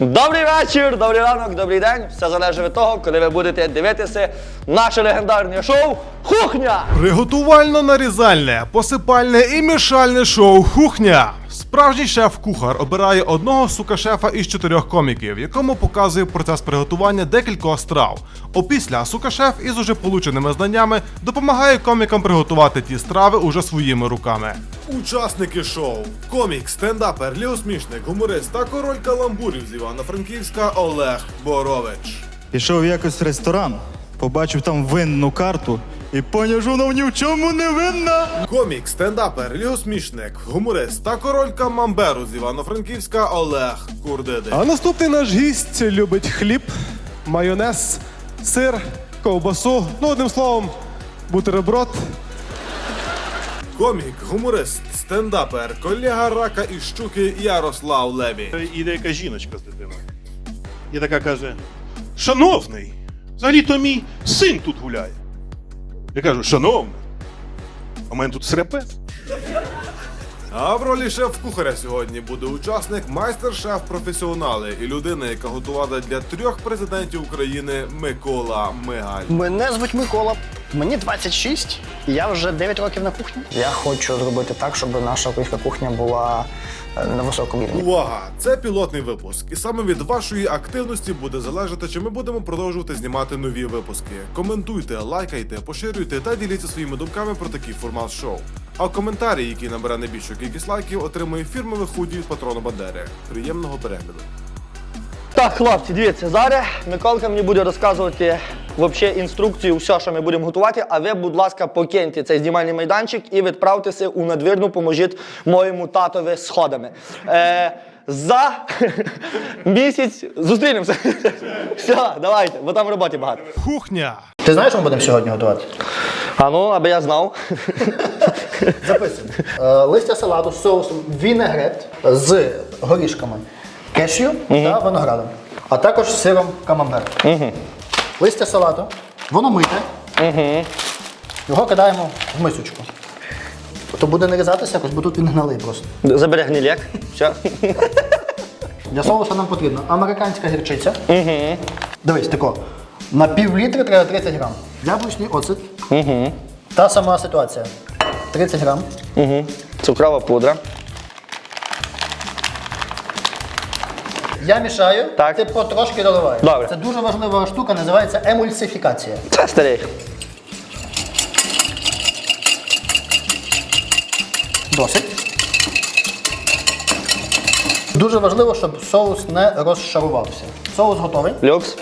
Добрий вечір, добрий ранок, добрий день. Все залежить від того, коли ви будете дивитися наше легендарне шоу Кухня! Приготувально-нарізальне, посипальне і мішальне шоу Кухня. Справжній шеф-кухар обирає одного сука-шефа із чотирьох коміків, якому показує процес приготування декількох страв. Опісля сука-шеф із уже полученими знаннями допомагає комікам приготувати ті страви уже своїми руками. Учасники шоу: комік, стендапер, ліосмішник, гуморист та король каламбурів з Івано-Франківська Олег Борович. Пішов якось в ресторан, побачив там винну карту і що вона ні в чому не винна. Комік, стендапер, лігосмішник, гуморист та король камамберу з Івано-Франківська Олег Курдиди. А наступний наш гість любить хліб, майонез, сир, ковбасу. Ну, одним словом, бутерброд. Комік, гуморист, стендапер, колега рака і щуки Ярослав Лебі. Іде якась жіночка з дитиною. І така каже: Шановний, взагалі-то мій син тут гуляє. Я кажу, шановний, а мене тут срепет. А в ролі шеф-кухаря сьогодні буде учасник майстер-шеф професіонали і людина, яка готувала для трьох президентів України Микола Мигаль. Мене звуть Микола. Мені 26, і я вже 9 років на кухні. Я хочу зробити так, щоб наша українська кухня була на високому рівні. Увага! Це пілотний випуск, і саме від вашої активності буде залежати, чи ми будемо продовжувати знімати нові випуски. Коментуйте, лайкайте, поширюйте та діліться своїми думками про такий формат шоу. А коментарі, який набере найбільшу кількість лайків, отримує фірмове худі від патрону Бандери. Приємного перегляду. Так, хлопці, дивіться, зараз Миколка мені буде розказувати вообще інструкцію, все, що ми будемо готувати. А ви, будь ласка, покиньте цей знімальний майданчик і відправтеся у надвірну, поможіть моєму татові сходами. Е, за місяць зустрінемося. Все, давайте, бо там роботи багато. Кухня! Ти знаєш, що ми будемо сьогодні готувати? А ну, аби я знав. Записуємо. Е, листя салату з соусом вінегрет з горішками кешю та виноградом, а також сиром камамбер. Листя салату, воно мите. Його кидаємо в мисочку. То буде нарізатися якось, бо тут він гнилий просто. Забери гніляк. Все. Для соусу нам потрібна американська гірчиця. Угу. Дивись, тако. На пів літри треба 30 грам. Яблучний оцет. Угу. Та сама ситуація. 30 грам. Цукрова пудра. Я мішаю, Так. ти потрошки доливаєш. Добре. Це дуже важлива штука, називається емульсифікація. Це старий. Досить. Дуже важливо, щоб соус не розшарувався. Соус готовий. Люкс.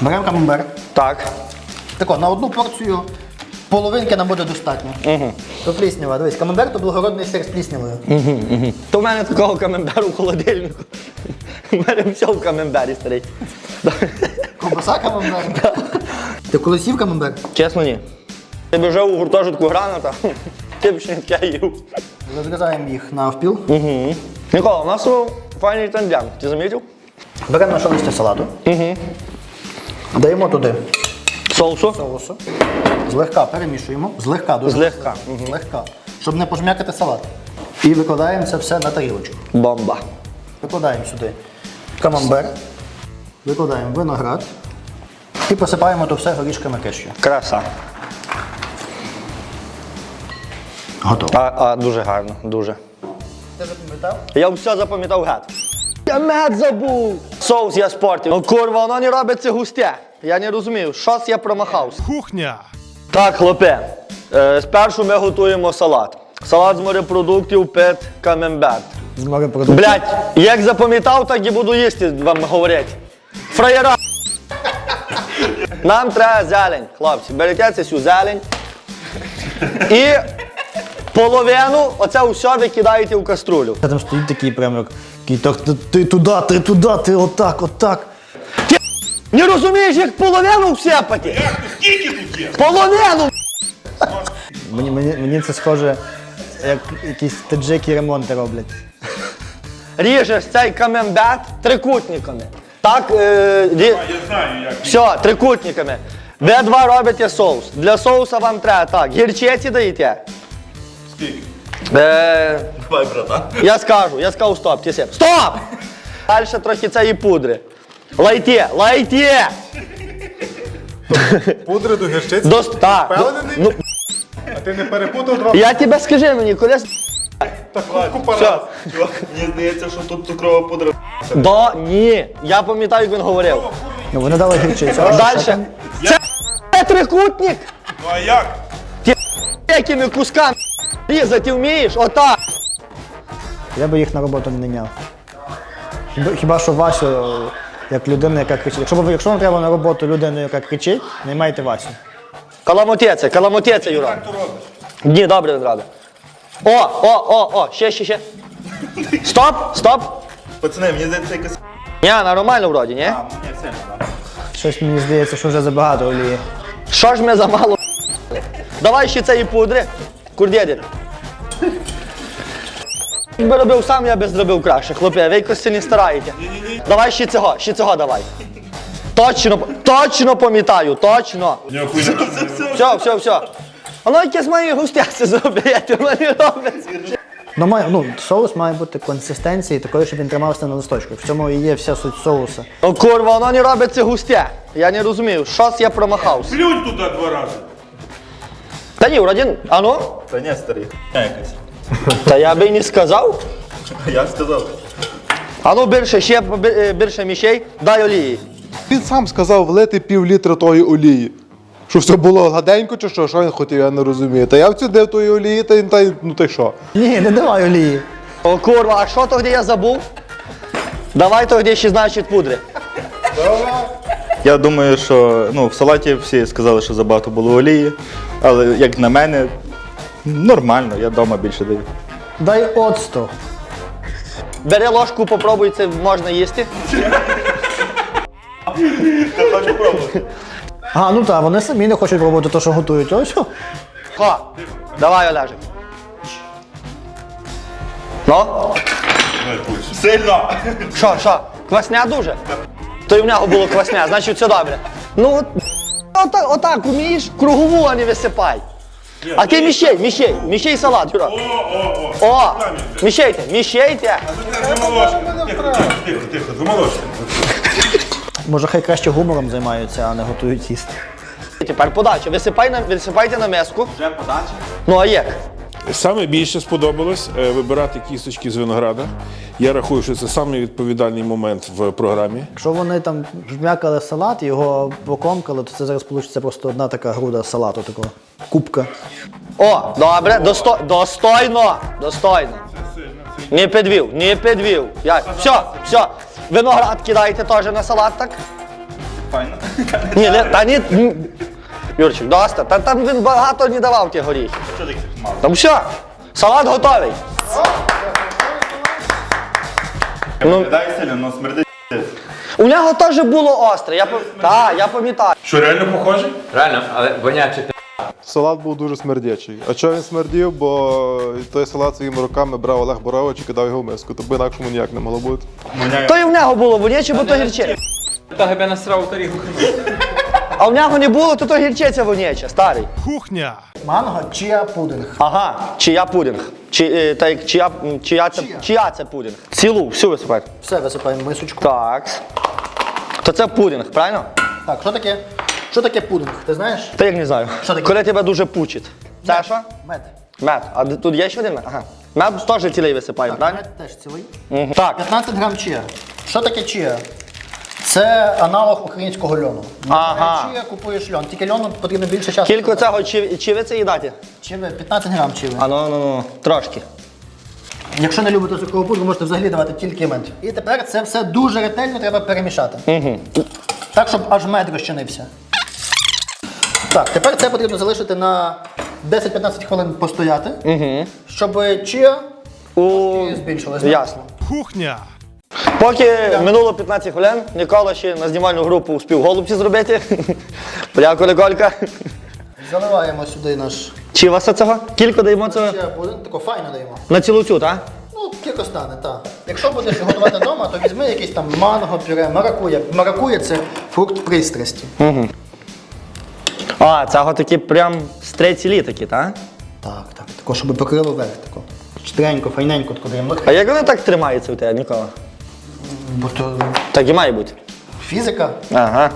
Беремо камамбер. Так. Тако, на одну порцію половинки нам буде достатньо. Угу. То пліснява. Дивись, камамбер то благородний сир з пліснявою. То в мене такого камемберу в холодильнику. У мене все в камембері старий. Ковбаса камамбер. Ти колись їв камамбер? Чесно, ні. Ти б вже у гуртожитку граната, ти б ще не таке їв. Розрізаємо їх навпіл. Нікола, у нас у файний тандем. Ти замітив? Беремо наше листя салату. Угу. Даємо туди Соусу. соусу. Злегка перемішуємо. Злегка, дуже Злегка, важливо. Злегка. Щоб не пожмякати салат. І викладаємо це все на тарілочку. Бомба. Викладаємо сюди камамбер, викладаємо виноград і посипаємо то все горішками кешю. Краса. Готово. А, а дуже гарно, дуже. Ти запам'ятав? Я все запам'ятав гад. Я мед забув. Соус я спортив. Ну курва, воно не робиться густе. Я не розумію, щось я промахався. Кухня! Так, хлопе, е, спершу ми готуємо салат. Салат з морепродуктів під камембер. З морепродуктів. Блять, як запам'ятав, так і буду їсти вам говорити. Фраєра. Нам треба зелень, хлопці. Берете цю всю зелень. І половину оце все ви кидаєте в каструлю. Там стоїть такий прям як такий, так ти, ти туди, ти туди, ти отак, отак. Не розумієш, як половину всепати? Скільки тут є? Половину! Мені, мені, мені це схоже, як якісь таджики ремонти роблять. Ріжеш цей камембет трикутниками. Так, е, рі- Я знаю, як. все, трикутниками. Ви два робите соус. Для соуса вам треба так. Гірчиці даєте. Скільки? Е, Я скажу, я скажу стоп, ти сип. Стоп! Далі трохи цієї пудри. Лайте, лайте! Пудри до гірчиці. До, так. Впевнений? Ну, А ти не перепутав два я тебе скажи мені, коли... с- Все. Мені здається, що тут цукрова пудра. До, ні. Я пам'ятаю, як він говорив. Ну вони дали гірчицю. Далі. Це трикутник. Ну а як? Якими кусками різати вмієш? Отак. Я би їх на роботу не міняв. Хіба- Хіба що Васю, е, як людина, яка кричить. Якщо, ви- якщо вам треба на роботу людину, яка кричить, наймайте Васю. Каламотеце, каламотеце, Юра. Ні, добре він робить. О, о, о, о, ще, ще, ще. Стоп, стоп. Пацани, мені здається, якась. Ні, нормально вроді, ні? Щось мені здається, що вже забагато олії. Що ж ми замало? Давай ще цієї пудри. Курдєдір. Якби робив сам, я би зробив краще. Хлопці, ви якось не стараєте. Давай ще цього, ще цього давай. Точно, точно пам'ятаю, точно. Все, все, все. Воно якесь має густяце зробити, воно не робить. Ну, має, ну, соус має бути консистенції такої, щоб він тримався на листочку. В цьому і є вся суть соуса. Ну курва, воно не робить це густе. Я не розумію, щось я промахався. Плюнь туди два рази. Та ні, вроді, а ну? Та ні, старий. Якась. Та я би й не сказав. Я сказав. А ну більше, ще бі- е, більше мішей, дай олії. Він сам сказав влити пів літра тої олії. Що все було гладенько чи що? Що він хотів, я не розумію. Та я вцідив тої олії, та, й- та й- ну ти що? Ні, не давай олії. О, курва, а що тоді я забув? Давай тоді ще значить пудри. Я думаю, що ну, в салаті всі сказали, що забагато було олії, але як на мене, нормально, я вдома більше даю. Дай оцту. Бери ложку, попробуй, це можна їсти. А, ну так, вони самі не хочуть робити те, що готують. Ось. Хо, давай, Олежик. Ну, Сильно! що, що, квасня дуже? То й в нього було квасня, значить все добре. Ну, от, отак, отак умієш, кругову, а не висипай. А ти міщей, міщей, міщей салат, Юра. О, міщейте, міщейте. Тихо, тихо, тихо, замолочте. Може, хай краще гумором займаються, а не готують їсти. Тепер подача. Висипай на, висипайте на миску. Вже подача? Ну а як? Саме більше сподобалось е, вибирати кісточки з винограда. Я рахую, що це самий відповідальний момент в програмі. Якщо вони там жмякали салат, його покомкали, то це зараз вийде просто одна така груда салату такого. Кубка. О, добре, досто, достойно, достойно. Не підвів, не підвів. Я, все, все. Виноград кидайте теж на салат, так? Файно. Ні, не, та ні. м. Юрчик, доста. Та там він багато не давав ті горіхи. Що таких мало? Там все, салат готовий. Ну, Дай сильно, але смердить. у нього теж було остре. Я, пам- та, я пам'ятаю. Що реально похоже? Реально, але воняче Салат був дуже смердячий. А чого він смердів? Бо той салат своїми руками брав Олег Борович і кидав його в миску. Тобі інакшому ніяк не могло бути. То і в нього було воняче, бо то гірче. Та тебе насрав у тарілку. А в нього не було, то то гірчиця воняча, старий. Кухня. Манго чия пудинг. Ага, чия пудинг. Чи, е, та як чия, м, чия, це, чия це пудинг? Цілу, всю висипай. Все, висипаємо в мисочку. Так. То це пудинг, правильно? Так, що таке? Що таке пудинг? Ти знаєш? Та як не знаю. Що таке? Коли тебе дуже пучить. Це що? Мед. Мед. А тут є ще один мед? Ага. Мед теж цілий висипаємо, правильно? Мед теж цілий. Мгм. Так. 15 грам чия. Що таке чия? Це аналог українського льону. Ага. Чия купуєш льон. Тільки льону потрібно більше часу. Кілько цього, чи, чи ви це їдати? Чиви, 15 грам чиви. А ну, ну, ну, трошки. Якщо не любите цукрову пудру, можете взагалі давати тільки мед. І тепер це все дуже ретельно треба перемішати. Угу. Так, щоб аж мед розчинився. Так, тепер це потрібно залишити на 10-15 хвилин постояти, угу. щоб чия У... збільшилась. Ясно. Кухня. Поки минуло 15 хвилин, Нікола ще на знімальну групу успів голубці зробити. Подякую, Николька. Заливаємо сюди наш Чи вас цього? Кілько даємо цього? чия пудинг, тако файно даємо. На цілу цю, так? Ну, кілько стане, так. Якщо будеш готувати вдома, то візьми якийсь там манго, пюре, маракуя. Маракуя це фрукт пристрасті. А, цього такі прям стрейцілі такі, так? Так, так. Тако, щоб покрило верх. Тако. Чотиренько, файненько тако даємо. А як вони так тримаються у тебе, Нікола? Бо то Так і має бути. фізика, Ага.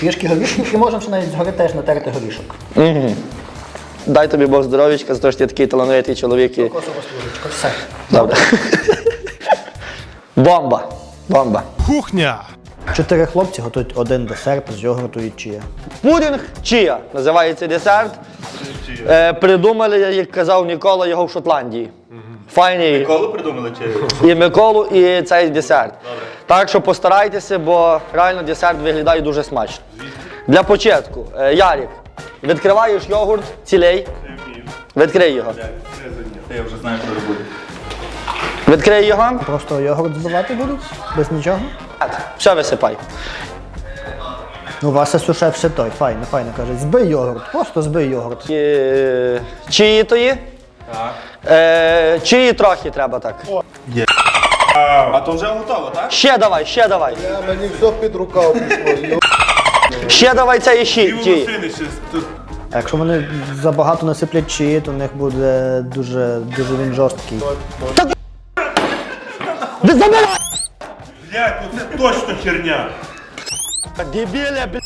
трішки горішків і можемо ще навіть згори теж натерти горішок. Дай тобі Бог здоров'ячка, за те, що ти такий талановитий чоловік. І... Все. Добре. Бомба. Бомба. Кухня. Чотири хлопці готують один десерт з йогурту і чия. Пудінг чия називається десерт. Е, придумали, як казав Нікола, його в Шотландії. Файний. Коли придумали чи? І Миколу, і цей десерт. Так що постарайтеся, бо реально десерт виглядає дуже смачно. Для початку, е, Ярік, відкриваєш йогурт цілей. Відкрий його. Я вже знаю, що робити. Відкрий його. Просто йогурт збивати будуть? Без нічого? Все висипай. Ну, у вас це сушеф ще той, файно, файно каже. Збий йогурт, просто збий йогурт. Е, Чиї тої? Так. Е, чиї трохи треба так. А то вже готово, так? Ще давай, ще давай. Мені все під рукав пішло. Ще давай це. Чиї. А якщо вони забагато насиплять чиї, то в них буде дуже, дуже він жорсткий. Ви забирай! Блядь, ну це точно херня. Дебіле, бля.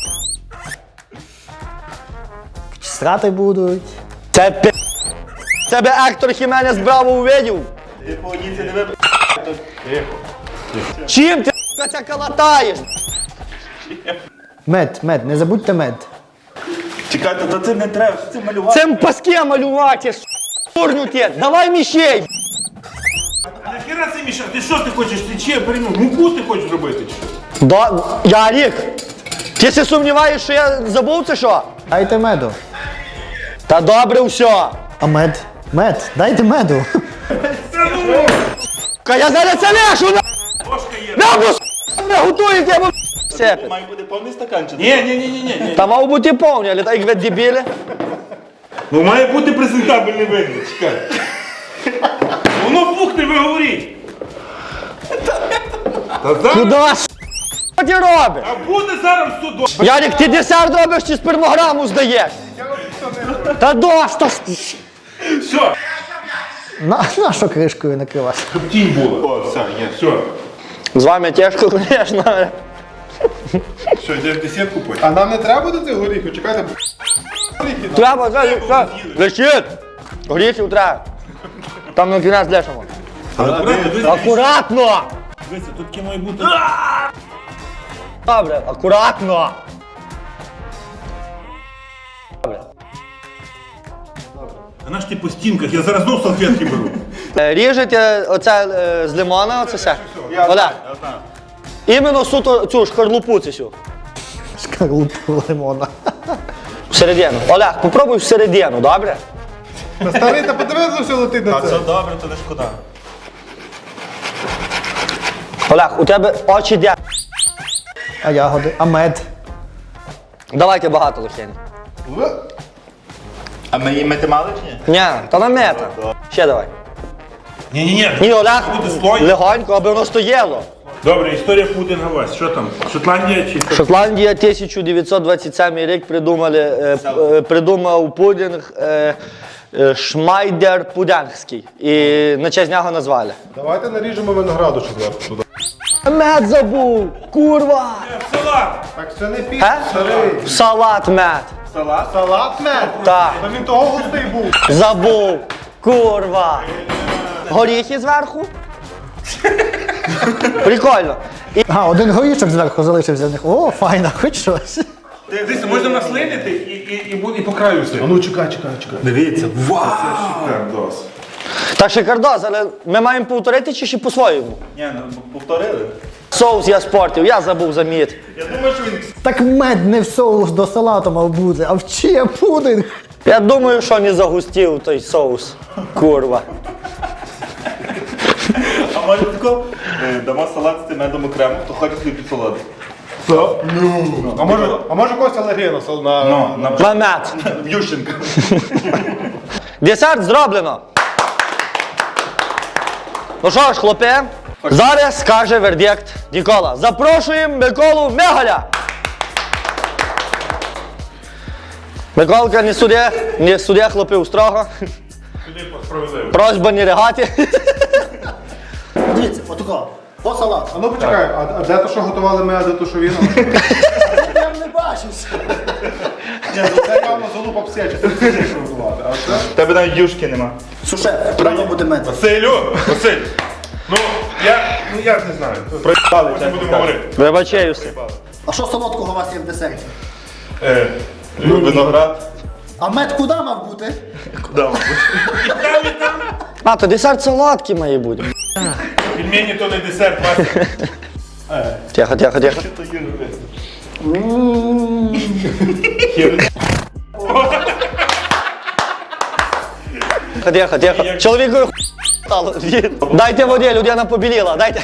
Страти будуть. Це пі... Тебе Ектор Хіменес Браво увидів? Ти по одніці не вибрав. Чим ти це калатаєш? Мед, мед, не забудьте мед. Чекайте, то це не треба, що це малювати. Цим паски малювати, дурню ти. Давай міщей. Нахера це Міша? Ти що ти хочеш? Ти чи перейму? Муку ти хочеш робити? чи що? Да, Ярік, ти се сумніваєш, що я забув це що? Дайте меду. Та добре все. А мед? Мед, дайте меду. Ка я зараз це лишу, на! Ложка є. На, бо, с**, не готують, я бо все. Має бути повний стакан чи Ні, ні, ні, ні, ні. Та мав бути повні, але так як ви дебіли. Ну має бути презентабельний вигляд, чекай. Воно ви говоріть. Та зараз, Куди ти робиш? а буде зараз добре. Ярик, ти десерт робиш чи спермограму здаєш? Та доста. с**. Все, На, на що кришкою накривати? тінь була. О, все, є, все. З вами тяжко, звісно. Що, йдеш десятку потім? А нам не треба буде цих горіхів? Чекайте. Треба, треба, треба. Лещит. Горіхів треба. Там на кінець лишимо. Акуратно! Дивіться, тут таке має бути. Добре, акуратно. Добре. А наш ти по стінках, я зараз знов салфетки беру. Е, Ріжете оце е, з лимона, оце все. Олег. Іменно суто цю шкарлупу цю. всю. Шкарлупу лимона. Всередину. Олег, попробуй всередину, добре? Старий, та подивись, все летить на А це. це добре, то не шкода. Олег, у тебе очі де. А ягоди, а мед. Давайте багато лохені. А ми її мити мали чи ні? Ні, та на мета. Ще давай. Ні, ні, ні. Ні, Олег, Буде слой. легонько, аби воно стояло. Добре, історія пудинга вас. Що там? Шотландія чи що? Шотландія 1927 рік придумали, е, п- е, придумав пудінг е, е, Шмайдер Пудянгський. І на честь нього назвали. Давайте наріжемо винограду ще зверху туди. Мед забув! Курва! Салат! Так це не піс, Е? старий. Салат мед! Салат мед? Так, Та він того густий був. забув! Курва! Горіхи зверху? Прикольно. І А, один горішок зверху залишився в них. О, файно, хоч щось. Дивіться, можна наслинити і, і, і, буде- і по краю все. А Ну чекай, чекай, чекай. Дивіться, вау! Шикардос. Так шикардос, але ми маємо повторити чи ще по-своєму? Ні, ну повторили. Соус я спортив, я забув заміт. Я думаю, що він Так мед не в соус до салату мав бути, а в чия пудинг. Я думаю, що не загустів той соус. Курва. А може тако е, дамо салат з цим медом окремо, хто хоче собі під салат. Ну. А може, а може когось алергія на сал- на... Ну, на На мед. Ющенка. Десерт зроблено. Ну що ж, хлопці, зараз скаже вердикт Нікола. Запрошуємо Миколу Мегаля. Миколка не суде, не суде хлопів строго. Сюди справедливо. Просьба не ригати. Дивіться, отако. По салату. А ну почекай, а, а де то, що готували ми, а де то, що він? Я не бачився. Ні, ну це явно залупа псяча, це не що готувати. А це? В Тебе навіть юшки нема. Суше, треба буде мити. Василю! Василь! Ну, я, ну я не знаю. Проїбали, Потім будемо говорити. Вибачаюся. А що солодкого у вас є в десерті? Е, Виноград. А мед куди мав бути? Куди? і там, і там. А, то десерт солодкий має бути. Пельмені то не десерт, Вася. Тихо, тихо, тихо. Тихо, тихо. Чоловіку стало. Дайте воді, людина побіліла, дайте.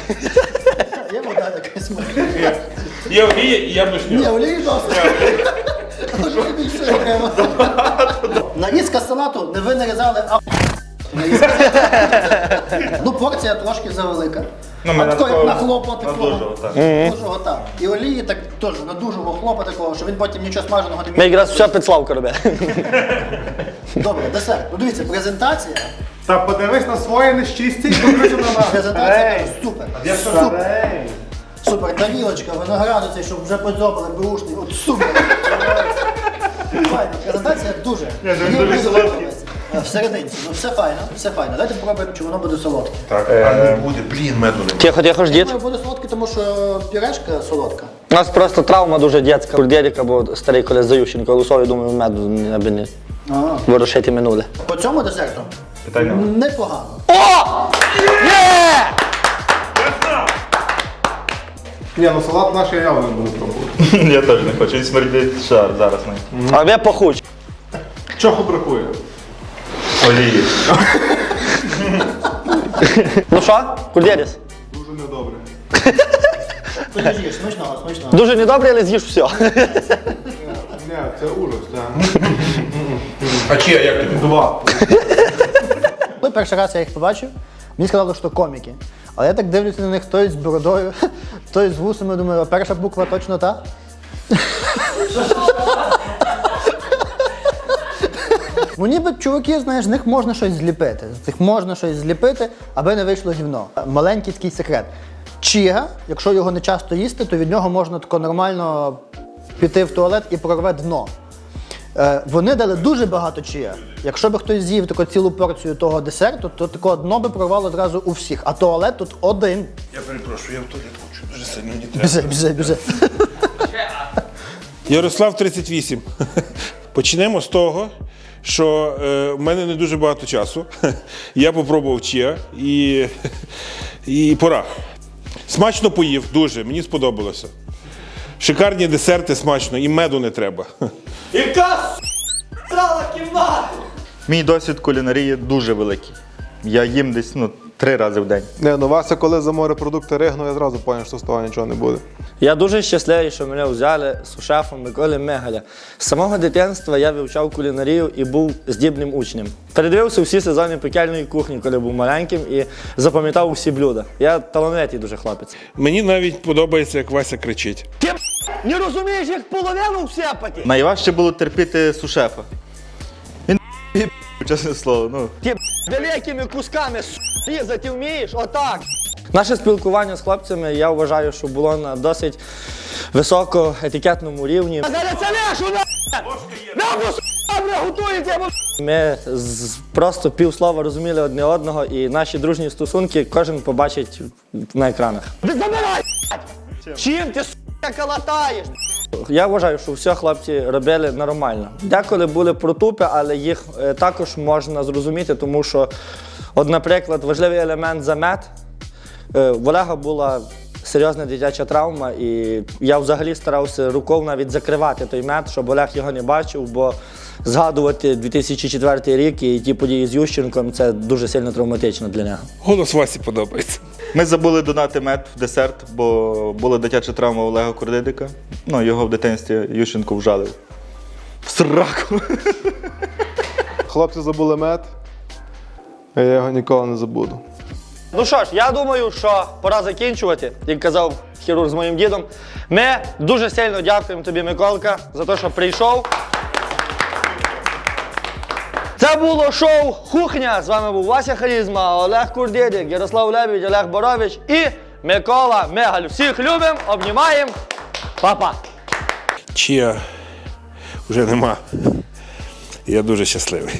Є вода якась. Є олія і яблучний. Ні, олії досить. Нарізка салату не ви нарізали, а. Ну, порція трошки завелика. Ну, А такого, як на хлопа на такого. дужого, так. Дужого, так. І олії так теж на дужого хлопа такого, що він потім нічого смаженого не Ми міг. якраз все під Славку робили. Добре, десерт. Ну дивіться, презентація. Та подивись на своє нещисті і подивись на нас. Презентація супер. Супер. Супер. Тарілочка, винограду цей, щоб вже подзобали, беушний. От супер. Файна. Презентація дуже. Мені дуже подобається. Е, Всерединці. Ну все файно, все файно. Давайте попробуємо, чи воно буде солодке. Так, а не буде, блін, меду немає. Тихо, тихо, ждіть. Думаю, буде солодке, тому що пюрешка солодка. У нас просто травма дуже дітська. Курдєріка, бо старий коли за Ющенко Лусові, думаю, меду аби не Ага. ворушити минуле. По цьому десерту Питання. непогано. О! Є! Ні, ну салат наш я явно не буду пробувати. Я теж не хочу. Він смердить шар зараз. А ви пахуч. Чого бракує? Олії. Ну що, Курдєріс? Дуже недобре. Ти не з'їш, смачного, смачного. Дуже недобре, але з'їж все. Ні, це ужас, так. А чи як тобі? Два. Коли перший раз я їх побачив, мені сказали, що коміки. Але я так дивлюся на них той з бородою, той з вусами, думаю, а перша буква точно та. Ну ніби чуваки, знаєш, з них можна щось зліпити. З них можна щось зліпити, аби не вийшло гівно. Маленький такий секрет. Чіга, якщо його не часто їсти, то від нього можна тако нормально піти в туалет і прорве дно. Е, вони дали дуже багато чия. Якщо б хтось з'їв таку цілу порцію того десерту, то такого дно би прорвало одразу у всіх. А туалет тут один. Я перепрошую, я в туалет хочу. Дуже сильно мені треба. Біже, біже, біже. Ярослав 38. Почнемо з того, що е, в мене не дуже багато часу. Я попробував чия і, і пора. Смачно поїв, дуже, мені сподобалося. Шикарні десерти смачно, і меду не треба. Яка срала кімната? Мій досвід кулінарії дуже великий. Я їм десь ну, три рази в день. Не, ну Вася, коли за морепродукти ригнув, я зразу зрозумів, що з того нічого не буде. Я дуже щасливий, що мене взяли з шефом Миколи Мегаля. З самого дитинства я вивчав кулінарію і був здібним учнем. Передивився всі сезони пекельної кухні, коли був маленьким, і запам'ятав усі блюда. Я талановитий дуже хлопець. Мені навіть подобається, як Вася кричить. Ти не розумієш, як половину всепати? Найважче було терпіти сушефа. Він чесне слово. Ну. Ти великими кусками різати вмієш? Отак. Наше спілкування з хлопцями я вважаю, що було на досить високоетикетному рівні. Зараз це лишу на добре готуєте. Ми просто півслова розуміли одне одного, і наші дружні стосунки кожен побачить на екранах. Ви забирай! Чим ти сука калатаєш? Я вважаю, що все хлопці робили нормально. Деколи були протупи, але їх е, також можна зрозуміти, тому що, от, наприклад, важливий елемент замет. Е, В Олега була серйозна дитяча травма, і я взагалі старався рукою навіть закривати той мед, щоб Олег його не бачив, бо згадувати 2004 рік і ті події з Ющенком це дуже сильно травматично для нього. Голос Васі подобається. Ми забули донати мед в десерт, бо була дитяча травма Олега Курдидика. Ну, його в дитинстві Ющенко вжалив. В сраку. Хлопці забули мед, а я його ніколи не забуду. Ну що ж, я думаю, що пора закінчувати, як казав хірург з моїм дідом. Ми дуже сильно дякуємо тобі, Миколка, за те, що прийшов. Це було шоу Кухня. З вами був Вася Харізма, Олег Курдєдік, Ярослав Лебідь, Олег Борович і Микола Мегаль. Всіх любимо, обнімаємо. Па-па! Чия вже нема. Я дуже щасливий.